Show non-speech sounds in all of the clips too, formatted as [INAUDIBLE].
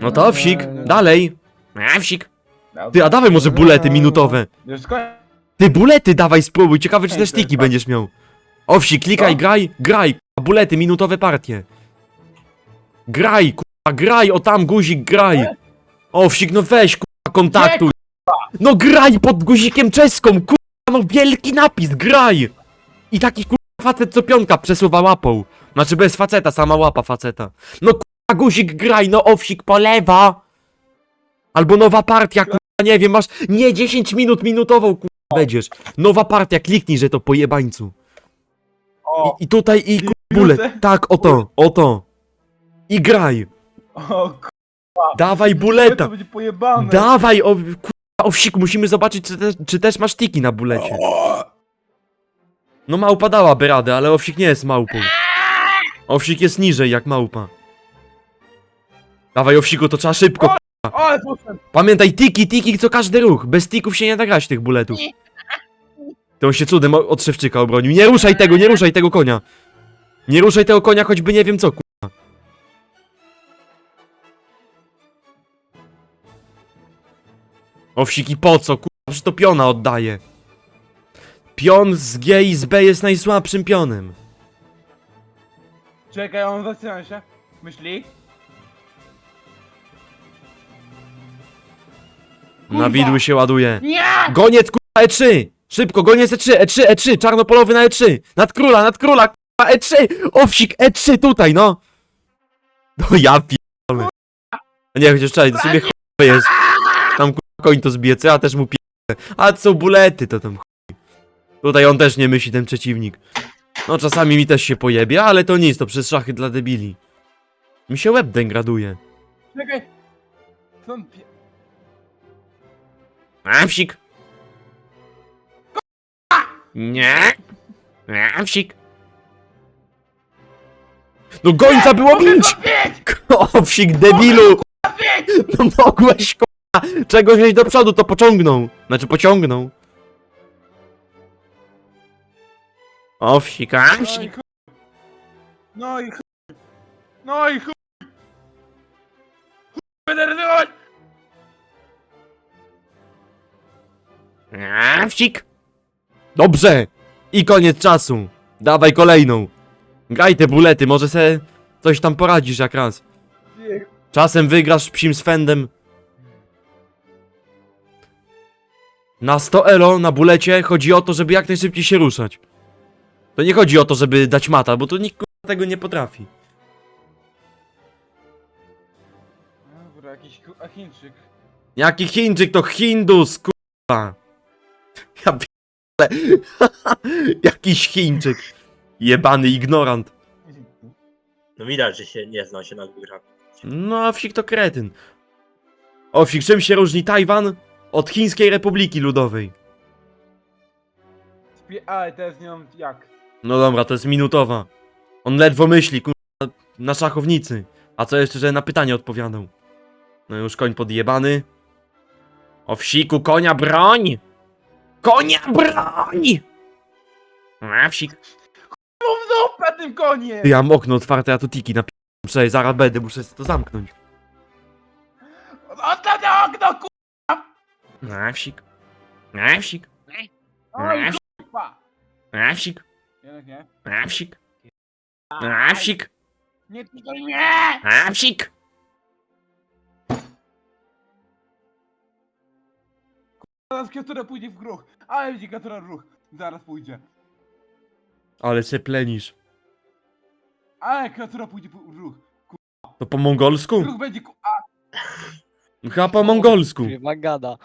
No to owsik, dalej. A, wsik. Ty, a dawaj może bulety minutowe. Już. Ty, bulety dawaj, spróbuj, ciekawe czy Ej, też to jest tiki fakt. będziesz miał. Owsik, klikaj, graj, graj, a bulety, minutowe partie. Graj, kurwa, graj, o tam guzik, graj. Owsik, no weź, kurwa, kontaktuj. No graj pod guzikiem czeską, kurwa, no wielki napis, graj. I taki kurwa facet co pionka przesuwa łapą. Znaczy bez faceta, sama łapa faceta. No kurwa, guzik, graj, no owsik polewa. Albo nowa partia, kurwa, nie wiem, masz, nie 10 minut minutową, kurwa, będziesz. Nowa partia, kliknij, że to pojebańcu. O, I, i tutaj, i Minutę? kurwa, bullet. Tak, oto, oto. I graj. o, k***a, Dawaj to buleta. będzie pojebane. Dawaj, o, kurwa, owsiku, musimy zobaczyć, czy, te, czy też masz tiki na bulecie. No małpa dałaby radę, ale owsik nie jest małpą. Owsik jest niżej jak małpa. Dawaj owsiku, to trzeba szybko. O, ale poszedł. Pamiętaj, tiki, tiki, co każdy ruch. Bez tików się nie da grać tych buletów. To on się cudem o- od szewczyka obronił. Nie ruszaj tego, nie ruszaj tego konia. Nie ruszaj tego konia, choćby nie wiem co, kurwa. Owsiki, po co, kurwa, przecież to piona oddaje. Pion z G i z B jest najsłabszym pionem. Czekaj, on zaczyna się. Myśli? Na widły się ładuje. Nie! Goniec kurwa E3! Szybko, goniec E3, E3, E3, czarnopolowy na E3! Nad króla, nad króla, kurwa E3! Owsik E3 tutaj, no! No ja pierdolę. Nie, chociaż czekaj, to sobie chuj jest. Tam kurwa koń to zbije, co ja też mu pierdolę. A co bulety, to tam. Tutaj on też nie myśli, ten przeciwnik. No czasami mi też się pojebie, ale to nic, to przez szachy dla debili. Mi się łeb degraduje. Czekaj. Awsik. Nie. Awsik. No gońca było bić! Owsik, [LAUGHS] debilu! No mogłeś, k***a! Czegoś wziąć do przodu, to pociągnął. Znaczy pociągnął. Owsik, No i awsik. chuj. No i chuj. No i chuj. Chuj, Będę ryzykować! Awsik. Dobrze! I koniec czasu. Dawaj kolejną. Graj te bulety, może se coś tam poradzisz jak raz. Nie, Czasem wygrasz psim swędem. Na 100 elo na bulecie chodzi o to, żeby jak najszybciej się ruszać. To nie chodzi o to, żeby dać mata, bo to nikt kurwa, tego nie potrafi. Dobra, jakiś ku- a Chińczyk. Jaki Chińczyk to Hindus, kurwa. Ja pierdolę. [LAUGHS] Jakiś Chińczyk. Jebany ignorant. No widać, że się nie zna się na grach. No, a wsik to kretyn. Owsik, czym się różni Tajwan od Chińskiej Republiki Ludowej? Spie... Ale teraz nie mam jak. No dobra, to jest minutowa. On ledwo myśli, kurwa, na szachownicy. A co jeszcze, że na pytanie odpowiadał. No już koń podjebany. O wsiku, konia broń! Konia broń! A wsik. No w dupę tym koniem! Ty, ja mam okno otwarte, ja tu tiki napi... Przecież zaraz będę, muszę to zamknąć. Ostatnie okno, ku... A wsik. A wsik. I A wsik. kurwa! A wsik. Jednak nie. A wsik. A wsik. Nie tutaj nie! A wsik. Zaraz kreatura pójdzie w ruch. Ale będzie kreatura w ruch. Zaraz pójdzie. Ale se plenisz. Ale kreatura pójdzie w ruch. To po mongolsku? Ruch będzie ku... A, Chyba po mongolsku. Chyba gada.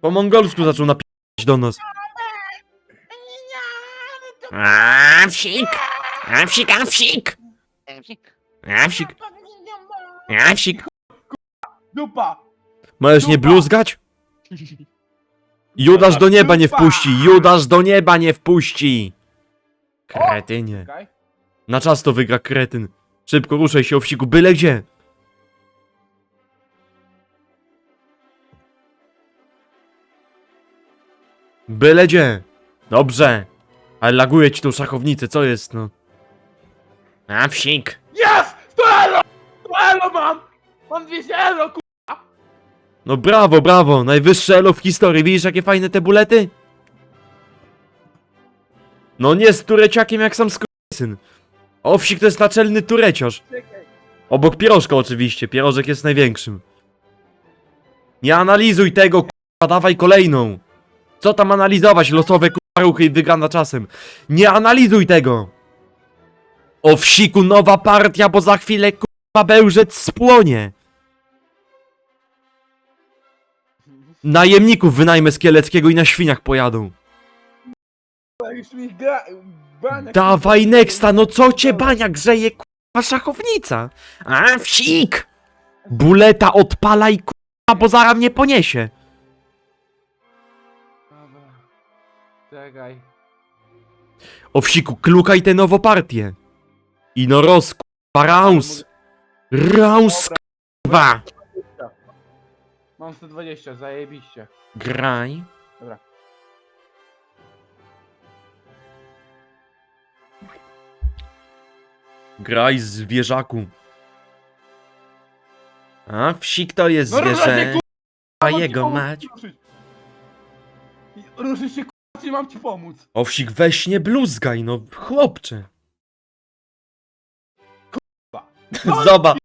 Po mongolsku zaczął napisać do nas. A wsik! A wsik, a wsik! A wsik, a wsik. dupa! Możesz nie Dupa. bluzgać? Judasz do nieba nie wpuści! Judasz do nieba nie wpuści! Kretynie. Czekaj. Na czas to wygra kretyn. Szybko ruszaj się owsiku, byle gdzie. Byle gdzie. Dobrze. Ale laguje ci tą szachownicę, co jest no? A wsik. Jest! To Mam 200 euro, ku... No brawo, brawo, najwyższe elo w historii, widzisz jakie fajne te bulety? No nie z tureciakiem jak sam syn. Owsik to jest naczelny tureciarz. Czekaj. Obok pierożka oczywiście, pierożek jest największym. Nie analizuj tego, k***a, dawaj kolejną. Co tam analizować, losowe k***a ruchy i wygrana czasem. Nie analizuj tego. O wsiku nowa partia, bo za chwilę k***a bełżec spłonie. Najemników wynajmę z Kieleckiego i na świniach pojadą. Dawaj nexta, no co cię bania grzeje k***a szachownica? A wsik! Buleta odpalaj k***a, bo zaraz mnie poniesie. Czekaj. O wsiku, klukaj tę nową partię. I no roz k***a, raus. Raus k***a. Mam 120, zajebiście. Graj. Dobra. Graj zwierzaku. A wsik to jest No zwierzę. A jego mać. Ruszyć się, mam ci pomóc? Owsik, weź nie bluzgaj, no chłopcze. [LAUGHS] Zobacz.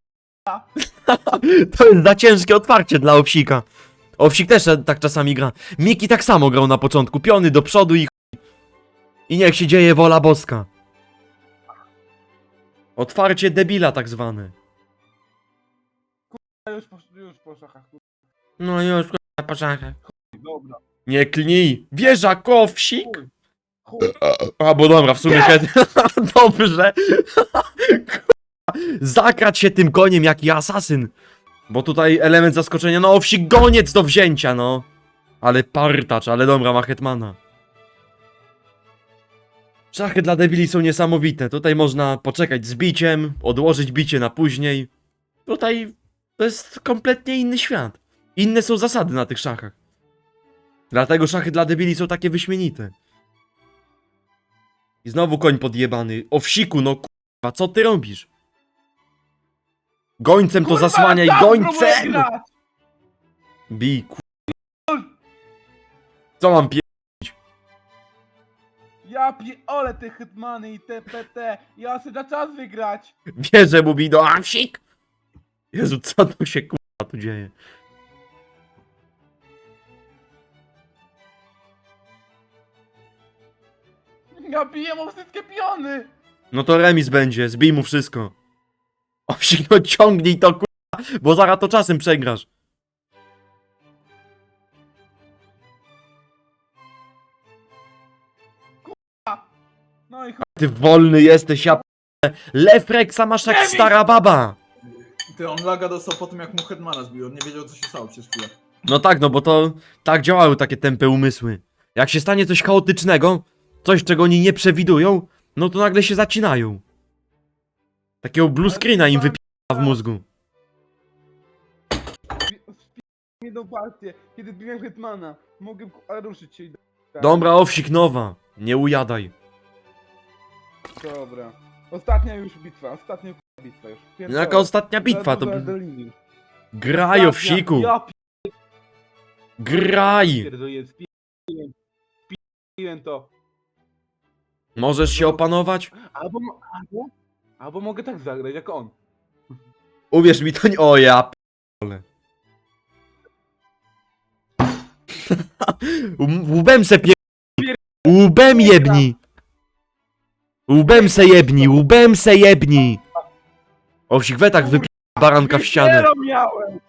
[LAUGHS] To jest za ciężkie otwarcie dla Owsika. Owsik też tak czasami gra. Miki tak samo grał na początku. Piony do przodu i chuj. I niech się dzieje wola boska. Otwarcie debila tak zwane. Już po, już po szachach. No już, k***a, po szachach. Dobra. Nie klnij. Wieża kowsik. Chuj. Chuj. A, bo dobra, w sumie chętnie. [LAUGHS] Dobrze. K***a. Zakrać się tym koniem, jaki asasyn. Bo tutaj element zaskoczenia, no owsik goniec do wzięcia, no. Ale partacz, ale dobra, ma hetmana. Szachy dla debili są niesamowite. Tutaj można poczekać z biciem, odłożyć bicie na później. Tutaj to jest kompletnie inny świat. Inne są zasady na tych szachach. Dlatego szachy dla debili są takie wyśmienite. I znowu koń podjebany. O wsiku, no kurwa, co ty robisz? Gońcem to zasłaniaj, gońcem! Bij, kurwa. Co mam pie... Ja piole te hitmany i te PT. Ja chcę na czas wygrać. Wierzę mu bij do a wsik! Jezu, co tu się kurwa tu dzieje? Ja biję mu wszystkie piony. No to remis będzie, zbij mu wszystko. O [LAUGHS] wsik, no ciągnij to kurwa, bo zaraz to czasem przegrasz. No i chuj. Ty wolny jesteś, ja p***e. Lefreksa masz jak Remis! stara baba. Ty, on laga dostał po tym, jak mu Hetmana zbił. On nie wiedział, co się stało przez chwilę. No tak, no bo to tak działały takie tępe umysły. Jak się stanie coś chaotycznego, coś czego oni nie przewidują, no to nagle się zacinają. Takiego blue screena im wypija w mózgu. jedną partię, kiedy biłem Hetmana. Mogę ruszyć się i... Dobra, owsik nowa. Nie ujadaj. Dobra. Ostatnia już bitwa, ostatnia bitwa już. No Jaka ostatnia bitwa, to... Graj, owsiku. Ja Graj. pierdolę. Spiłem to. Możesz się opanować? Albo, albo, albo mogę tak zagrać jak on. Uwierz mi, to nie... O ja p***ole. [LAUGHS] Ł- Łbem se pie... Łbem jebni! Łbem se jebni, łbem se jebni! Owsik we tak wypi... baranka w ścianę. Elo miałem!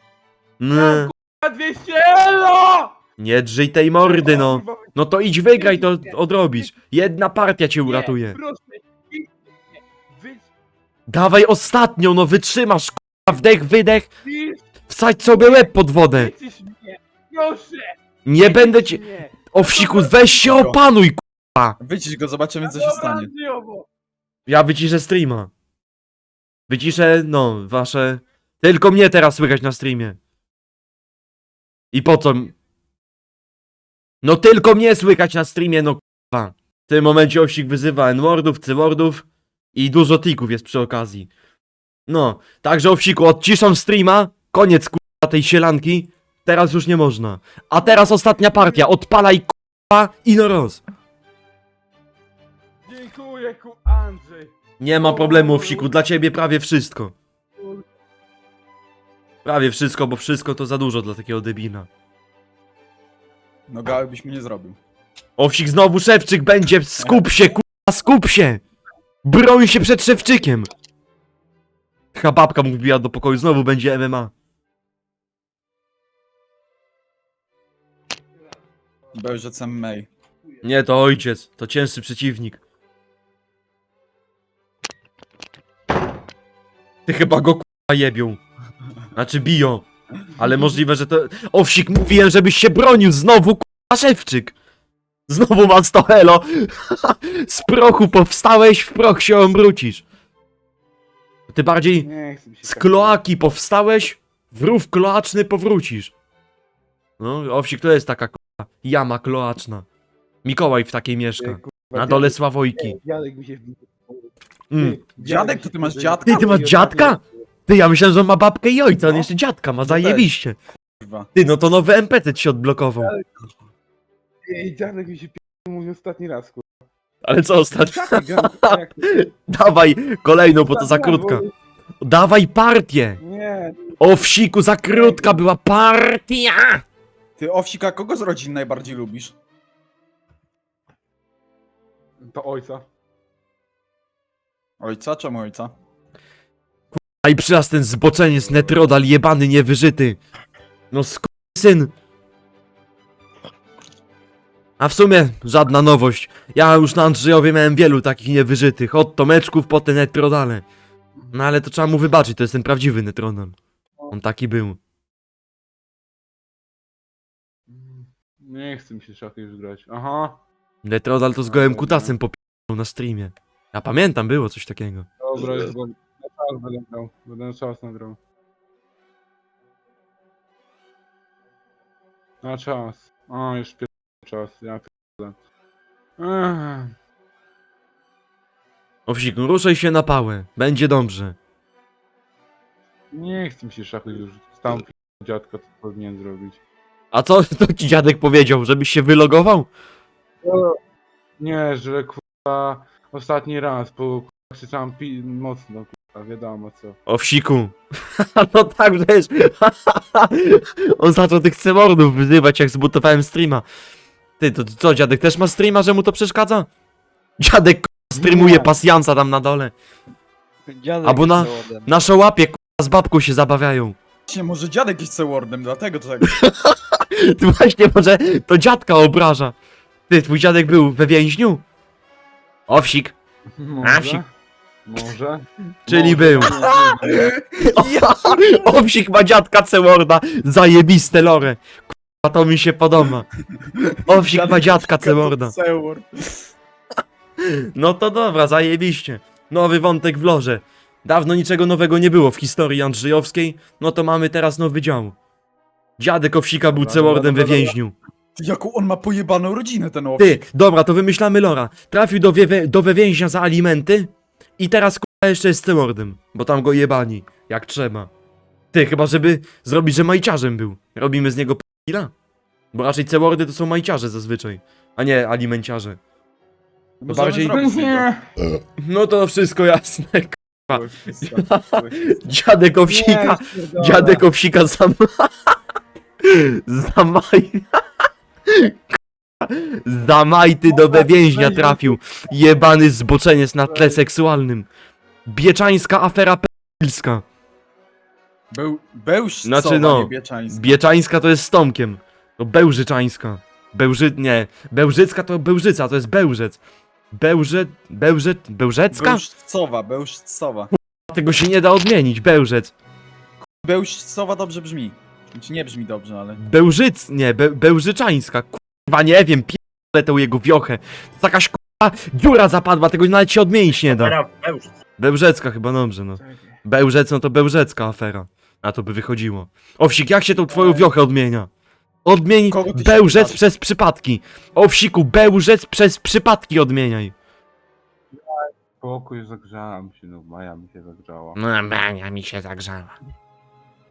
Na 200 elo! Nie drżyj tej mordy, no. Kurwa, No to idź wygraj, to odrobisz. Jedna partia cię nie, uratuje. Proszę, idź, nie. Wy, Dawaj ostatnią, no wytrzymasz, k***a, wdech, wydech. Wsadź sobie łeb pod wodę. wycisz mnie! Proszę! Nie będę cię... mnie. Owsiku, weź się opanuj, k***a. Wycisz go, zobaczymy, co się Dobra, stanie. Andrzejowo. Ja wyciszę streama. Wyciszę, no, wasze... Tylko mnie teraz słychać na streamie. I po co? No tylko mnie słychać na streamie, no k***a. W tym momencie Owsik wyzywa N-wordów, C-wordów i dużo tików jest przy okazji. No, także Owsiku, odciszam streama Koniec kurwa tej sielanki. Teraz już nie można. A teraz ostatnia partia. Odpalaj kurwa i no roz. Dziękuję ku Andrzej. Nie ma problemu, Owsiku. Dla ciebie prawie wszystko. Prawie wszystko, bo wszystko to za dużo dla takiego debina. No gały byś mi nie zrobił. Owsik znowu Szewczyk będzie. Skup się, kurwa, skup się. Broń się przed Szewczykiem. Chyba babka mu wbija do pokoju. Znowu będzie MMA. Bełżec May. Nie, to ojciec. To cięższy przeciwnik. Ty chyba go k***a jebią. Znaczy biją. Ale możliwe, że to... Owsik, mówiłem, żebyś się bronił. Znowu k***a Szewczyk. Znowu ma 100 elo. Z prochu powstałeś, w proch się obrócisz. Ty bardziej Nie chcę mi się z tak- kloaki powstałeś, w rów kloaczny powrócisz. No, Owsik to jest taka k***a jama kloaczna. Mikołaj w takiej mieszka. Kurwa, Na dole Sławojki. Dziadek mi się wbił. Mm. Dziadek, to ty masz Ty, dziadka? Ty, ty masz dziadka? Ty, ja myślałem, że on ma babkę i ojca, on No. jeszcze dziadka ma, też. zajebiście. Kurwa. Ty, no to nowy MPT ci się odblokował. Ej, dziadek mi się p***ł mówi ostatni raz, kurwa. Ale co ostatnio? [LAUGHS] Dziadek, gra- jak- Dawaj kolejną, bo to za krótka. Dawaj partię! Nie, O wsiku, za krótka była partia! Ty Owsika, kogo z rodzin najbardziej lubisz? to ojca. Ojca? Czemu ojca? A i przyraz ten zboczeniec netrodal jebany niewyżyty. No syn. A w sumie żadna nowość. Ja już na Andrzejowie miałem wielu takich niewyżytych. Od Tomeczków po te netrodale. No ale to trzeba mu wybaczyć, to jest ten prawdziwy netrodal. On taki był. Nie chce mi się szachy już grać. Aha. Netrodal to z gołym kutasem popierał na streamie. Ja pamiętam, było coś takiego. Dobra, go... Czas będę grał. Będę na czas nagrał. Na czas. A, już pier... czas. Ja pierdolę. Ech. Owsiku, ruszaj się na pałę. Będzie dobrze. Nie chce mi się szachy już. P- dziadka, co powinien zrobić. A co [LAUGHS] to ci dziadek powiedział, żebyś się wylogował? Nie, że kurwa ostatni raz, bo kurwa krzyczałem pi- mocno, kurwa, wiadomo co. O wsiku. [LAUGHS] no tak, wiesz. [LAUGHS] On zaczął tych cemordów wyzywać, jak zbutowałem streama. Ty, to co, dziadek też ma streama, że mu to przeszkadza? Dziadek k***a, streamuje Nie. pasjansa tam na dole. Dziadek Albo na- jest zawodem. Na szołapie k***a, z babką się zabawiają. Właśnie, może dziadek jest C-wordem, dlatego to tak. [LAUGHS] Ty właśnie może to dziadka obraża. Ty, twój dziadek był we więźniu? Owsik, Może? Może? czyli Może. był. [LAUGHS] Owsik ma dziadka Ceworda, zajebiste lore. Kurwa, to mi się podoba. Owsik ma dziadka Ceworda. No to dobra, zajebiście. Nowy wątek w lorze. Dawno niczego nowego nie było w historii Andrzejowskiej, no to mamy teraz nowy dział. Dziadek Owsika był Dobra, Cełordem we dobra, dobra. więźniu. Jaką on ma pojebaną rodzinę, ten Owsik. Ty, dobra, to wymyślamy lora. Trafił do, wie, do wewięźnia za alimenty i teraz k***a jeszcze jest Cełordem, bo tam go jebani, jak trzeba. Ty, chyba żeby zrobić, że majciarzem był. Robimy z niego p***ila? Bo raczej Cełordy to są majciarze zazwyczaj, a nie alimenciarze. Możemy bardziej- zrobić z niego. Nie, No to wszystko jasne. k- Złośnica, złośnica. Dziadek Owsika, dziadek Owsika zam... [LAUGHS] zamaj... Zamajty do wewięźnia trafił. Jebany zboczeniec na tle seksualnym. Bieczańska afera pelska. Beł, bełż Znaczy, no, Niebieczański. Bieczańska to jest z Tomkiem. To Bełżyczańska. Bełży... nie. Bełżycka to Bełżyca, to jest Bełżec. Bełże... Bełże... Bełżecka? Bełżcowa, Bełżcowa. Tego się nie da odmienić, Bełżec. Bełżcowa dobrze brzmi. Znaczy nie brzmi dobrze, ale... Bełżyc... nie, Be... Bełżyczańska. Kurwa, nie wiem, pierdolę tą jego wiochę. To jakaś kurwa dziura zapadła, tego nawet się odmienić nie da. Bełż. Bełżecka chyba dobrze, no. Bełżec, no to bełżecka afera. A to by wychodziło. Owsik, jak się tą twoją wiochę odmienia? Odmień Kogo ty się bełżec pytasz? przez przypadki. Owsiku, bełżec przez przypadki odmieniaj. Spokój, zagrzałam się, no Maja mi się zagrzała. No, Bania mi się zagrzała.